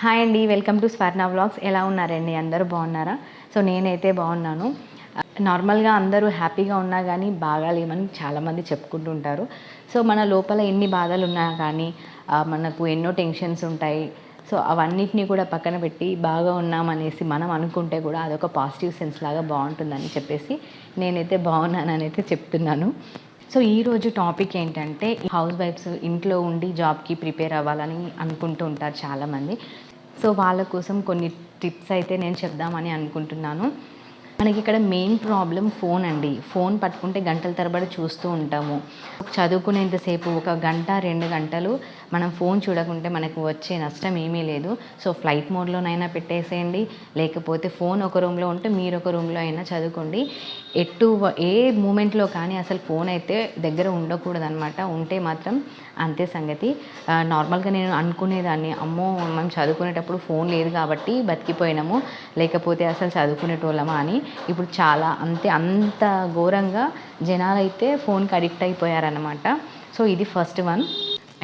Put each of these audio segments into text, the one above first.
Hi అండి welcome to Swarna vlogs. ఎలా ఉన్నారండి? అందరూ బాగున్నారా? సో నేనైతే బాగున్నాను. నార్మల్గా అందరూ హ్యాపీగా ఉన్నా కానీ బాగాలేమని చాలామంది చెప్పుకుంటుంటారు. సో మన లోపల ఎన్ని బాధలు ఉన్నా కానీ మనకు ఎన్నో టెన్షన్స్ ఉంటాయి. సో అవన్నిటినీ కూడా పక్కన పెట్టి బాగా ఉన్నామనేసి మనం అనుకుంటే కూడా అదొక పాజిటివ్ సెన్స్ లాగా బాగుంటుందని చెప్పేసి నేనైతే బాగున్నానని అయితే చెప్తున్నాను. సో ఈరోజు టాపిక్ ఏంటంటే హౌస్ వైఫ్స్ ఇంట్లో ఉండి జాబ్కి ప్రిపేర్ అవ్వాలని అనుకుంటూ ఉంటారు చాలామంది. సో వాళ్ళ కోసం కొన్ని టిప్స్ అయితే నేను చెప్దామని అనుకుంటున్నాను. మనకి ఇక్కడ మెయిన్ ప్రాబ్లం ఫోన్ అండి. ఫోన్ పట్టుకుంటే గంటల తరబడి చూస్తూ ఉంటాము. చదువుకునేంతసేపు ఒక గంట రెండు గంటలు మనం ఫోన్ చూడకుంటే మనకు వచ్చే నష్టం ఏమీ లేదు. సో ఫ్లైట్ మోడ్లోనైనా పెట్టేసేయండి. లేకపోతే ఫోన్ ఒక రూమ్లో ఉంటే మీరు ఒక రూమ్లో అయినా చదువుకోండి. ఎటు ఏ మూమెంట్లో కానీ అసలు ఫోన్ అయితే దగ్గర ఉండకూడదు అనమాట ఉంటే మాత్రం అంతే సంగతి. నార్మల్గా నేను అనుకునేదాన్ని. అమ్మో మనం చదువుకునేటప్పుడు ఫోన్ లేదు కాబట్టి బతికిపోయినాము. లేకపోతే అసలు చదువుకునేటోళ్ళమా అని. ఇప్పుడు చాలా అంతే అంత ఘోరంగా జనాలు అయితే ఫోన్కి అడిక్ట్ అయిపోయారనమాట సో ఇది first one.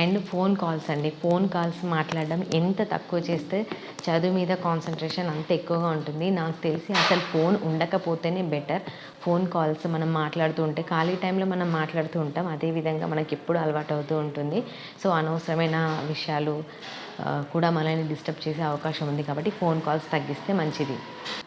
And phone calls అండి. ఫోన్ కాల్స్ మాట్లాడడం ఎంత తక్కువ చేస్తే చదువు మీద కాన్సన్ట్రేషన్ అంత ఎక్కువగా ఉంటుంది. నాకు తెలిసి అసలు ఫోన్ ఉండకపోతేనే బెటర్. ఫోన్ కాల్స్ మనం మాట్లాడుతూ ఉంటే ఖాళీ టైంలో మనం మాట్లాడుతూ ఉంటాం. అదేవిధంగా మనకి ఎప్పుడు అలవాటు అవుతూ ఉంటుంది. సో అనవసరమైన విషయాలు కూడా మనల్ని డిస్టర్బ్ చేసే అవకాశం ఉంది కాబట్టి ఫోన్ కాల్స్ తగ్గిస్తే మంచిది.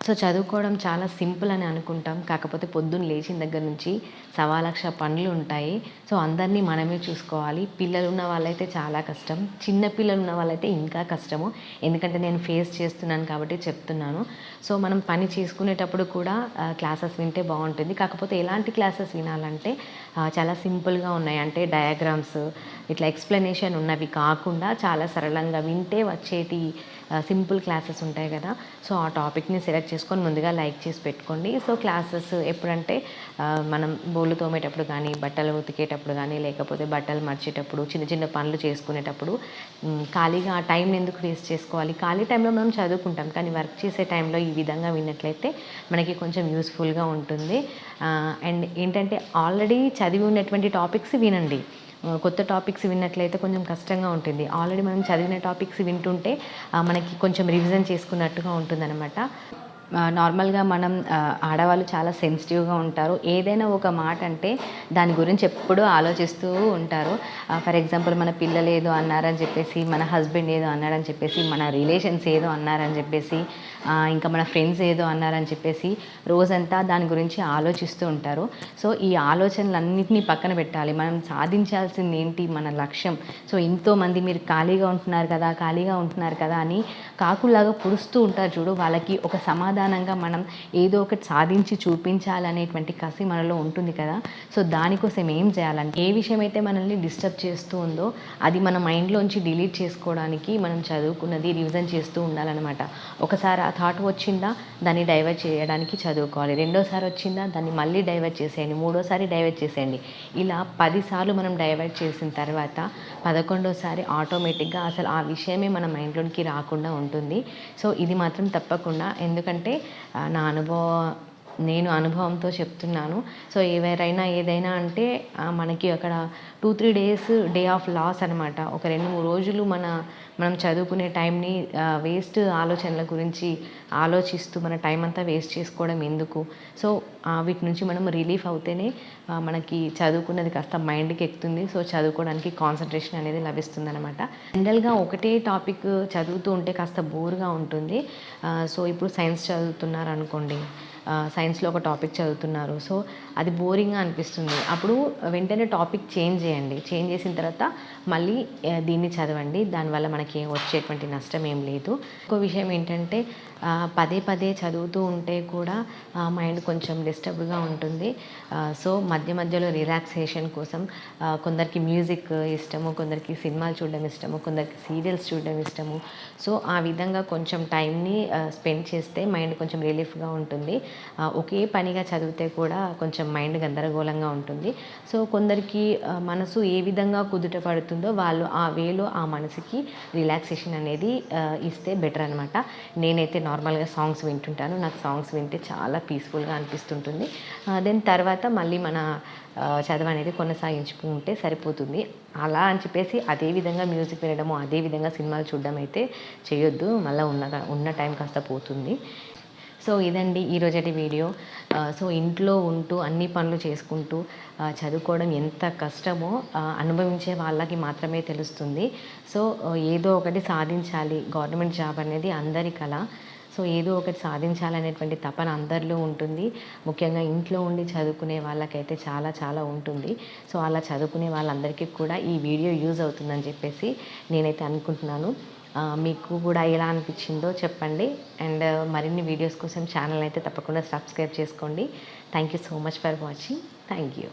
సో చదువుకోవడం చాలా సింపుల్ అని అనుకుంటాం. కాకపోతే పొద్దున్న లేచిన దగ్గర నుంచి సవా లక్ష పనులు ఉంటాయి. సో అందరినీ మనమే చూసుకోవాలి. పిల్లలు ఉన్న వాళ్ళైతే చాలా కష్టం. చిన్నపిల్లలు ఉన్న వాళ్ళైతే ఇంకా కష్టము. ఎందుకంటే నేను ఫేస్ చేస్తున్నాను కాబట్టి చెప్తున్నాను. సో మనం పని చేసుకునేటప్పుడు కూడా క్లాసెస్ వింటే బాగుంటుంది. కాకపోతే ఎలాంటి క్లాసెస్ వినాలంటే చాలా సింపుల్గా ఉన్నాయి. అంటే డయాగ్రామ్స్ ఇట్లా ఎక్స్ప్లెనేషన్ ఉన్నవి కాకుండా చాలా సరళంగా వింటే వచ్చేటి సింపుల్ క్లాసెస్ ఉంటాయి కదా. సో ఆ టాపిక్ని సెలెక్ట్ చేసుకొని ముందుగా లైక్ చేసి పెట్టుకోండి. సో క్లాసెస్ ఎప్పుడంటే మనం బోళ్ళు తోమేటప్పుడు కానీ బట్టలు ఉతికేటప్పుడు కానీ లేకపోతే బట్టలు మర్చేటప్పుడు చిన్న చిన్న పనులు చేసుకునేటప్పుడు ఖాళీగా ఆ టైంని ఎందుకు వేస్ట్ చేసుకోవాలి? ఖాళీ టైంలో మనం చదువుకుంటాం. కానీ వర్క్ చేసే టైంలో ఈ విధంగా విన్నట్లయితే మనకి కొంచెం యూస్ఫుల్గా ఉంటుంది. అండ్ ఏంటంటే ఆల్రెడీ చదివి ఉన్నటువంటి టాపిక్స్ వినండి. కొత్త టాపిక్స్ విన్నట్లయితే కొంచెం కష్టంగా ఉంటుంది. ఆల్రెడీ మనం చదివిన టాపిక్స్ వింటుంటే మనకి కొంచెం రివిజన్ చేసుకున్నట్టుగా ఉంటుందన్నమాట. నార్మల్గా మనం ఆడవాళ్ళు చాలా సెన్సిటివ్గా ఉంటారు. ఏదైనా ఒక మాట అంటే దాని గురించి ఎప్పుడూ ఆలోచిస్తూ ఉంటారు. ఫర్ ఎగ్జాంపుల్ మన పిల్లలు ఏదో అన్నారని చెప్పేసి మన హస్బెండ్ ఏదో అన్నారని చెప్పేసి మన రిలేషన్స్ ఏదో అన్నారని చెప్పేసి ఇంకా మన ఫ్రెండ్స్ ఏదో అన్నారని చెప్పేసి రోజంతా దాని గురించి ఆలోచిస్తూ ఉంటారు. సో ఈ ఆలోచనలన్నింటినీ పక్కన పెట్టాలి. మనం సాధించాల్సింది ఏంటి? మన లక్ష్యం. సో ఎంతోమంది మీరు ఖాళీగా ఉంటున్నారు కదా ఖాళీగా ఉంటున్నారు కదా అని కాకుల్లాగా పుడుస్తూ ఉంటారు చూడు. వాళ్ళకి ఒక సమాధానం అసాధారణంగా మనం ఏదో ఒకటి సాధించి చూపించాలనేటువంటి కసి మనలో ఉంటుంది కదా. సో దానికోసం ఏం చేయాలంటే ఏ విషయం అయితే మనల్ని డిస్టర్బ్ చేస్తూ ఉందో అది మన మైండ్లోంచి డిలీట్ చేసుకోవడానికి మనం చదువుకున్నది రివిజన్ చేస్తూ ఉండాలన్నమాట. ఒకసారి ఆ థాట్ వచ్చిందా దాన్ని డైవర్ట్ చేయడానికి చదువుకోవాలి. రెండోసారి వచ్చిందా దాన్ని మళ్ళీ డైవర్ట్ చేసేయండి. మూడోసారి డైవర్ట్ చేసేయండి. ఇలా పదిసార్లు మనం డైవర్ట్ చేసిన తర్వాత పదకొండోసారి ఆటోమేటిక్గా అసలు ఆ విషయమే మన మైండ్లోనికి రాకుండా ఉంటుంది. సో ఇది మాత్రం తప్పకుండా. ఎందుకంటే నా అనుభవం నేను అనుభవంతో చెప్తున్నాను. సో ఎవరైనా ఏదైనా అంటే మనకి అక్కడ two three days day off loss అనమాట ఒక రెండు మూడు రోజులు మన మనం చదువుకునే టైంని వేస్ట్ ఆలోచనల గురించి ఆలోచిస్తూ మన టైం అంతా వేస్ట్ చేసుకోవడం ఎందుకు? సో వీటి నుంచి మనం రిలీఫ్ అవుతేనే మనకి చదువుకున్నది కాస్త మైండ్కి ఎక్కుతుంది. సో చదువుకోవడానికి కాన్సన్ట్రేషన్ అనేది లభిస్తుంది అనమాట జనరల్గా ఒకటే టాపిక్ చదువుతూ ఉంటే కాస్త బోర్గా ఉంటుంది. సో ఇప్పుడు సైన్స్ చదువుతున్నారు అనుకోండి సైన్స్లో ఒక టాపిక్ చదువుతున్నారు. సో అది బోరింగ్గా అనిపిస్తుంది. అప్పుడు వెంటనే టాపిక్ చేంజ్ చేయండి. చేంజ్ చేసిన తర్వాత మళ్ళీ దీన్ని చదవండి. దానివల్ల మనకి వచ్చేటువంటి నష్టం ఏం లేదు. ఇంకో విషయం ఏంటంటే పదే పదే చదువుతూ ఉంటే కూడా మైండ్ కొంచెం డిస్టర్బ్గా ఉంటుంది. సో మధ్య మధ్యలో రిలాక్సేషన్ కోసం కొందరికి మ్యూజిక్ ఇష్టము కొందరికి సినిమాలు చూడడం ఇష్టము కొందరికి సీరియల్స్ చూడడం ఇష్టము. సో ఆ విధంగా కొంచెం టైంని స్పెండ్ చేస్తే మైండ్ కొంచెం రిలీఫ్గా ఉంటుంది. ఒకే పనిగా చదివితే కూడా కొంచెం మైండ్ గందరగోళంగా ఉంటుంది. సో కొందరికి మనసు ఏ విధంగా కుదుట పడుతుందో వాళ్ళు ఆ వేలో ఆ మనసుకి రిలాక్సేషన్ అనేది ఇస్తే బెటర్ అనమాట నేనైతే నార్మల్గా సాంగ్స్ వింటుంటాను. నాకు సాంగ్స్ వింటే చాలా పీస్ఫుల్గా అనిపిస్తుంటుంది. దెన్ తర్వాత మళ్ళీ మన చదవ అనేది కొనసాగించుకుంటే సరిపోతుంది. అలా అని చెప్పేసి అదే విధంగా మ్యూజిక్ వినడము అదే విధంగా సినిమాలు చూడడం అయితే చేయొద్దు. మళ్ళీ ఉన్న ఉన్న టైం కాస్త పోతుంది. సో ఇదండి ఈరోజటి వీడియో. సో ఇంట్లో ఉంటూ అన్ని పనులు చేసుకుంటూ చదువుకోవడం ఎంత కష్టమో అనుభవించే వాళ్ళకి మాత్రమే తెలుస్తుంది. సో ఏదో ఒకటి సాధించాలి. గవర్నమెంట్ జాబ్ అనేది అందరి కళ. సో ఏదో ఒకటి సాధించాలనేటువంటి తపన అందరిలో ఉంటుంది. ముఖ్యంగా ఇంట్లో ఉండి చదువుకునే వాళ్ళకైతే చాలా చాలా ఉంటుంది. సో అలా చదువుకునే వాళ్ళందరికీ కూడా ఈ వీడియో యూజ్ అవుతుందని చెప్పేసి నేనైతే అనుకుంటున్నాను. మీకు కూడా ఎలా అనిపించిందో చెప్పండి. అండ్ మరిన్ని వీడియోస్ కోసం ఛానల్ అయితే తప్పకుండా సబ్స్క్రైబ్ చేసుకోండి. Thank you so much for watching thank you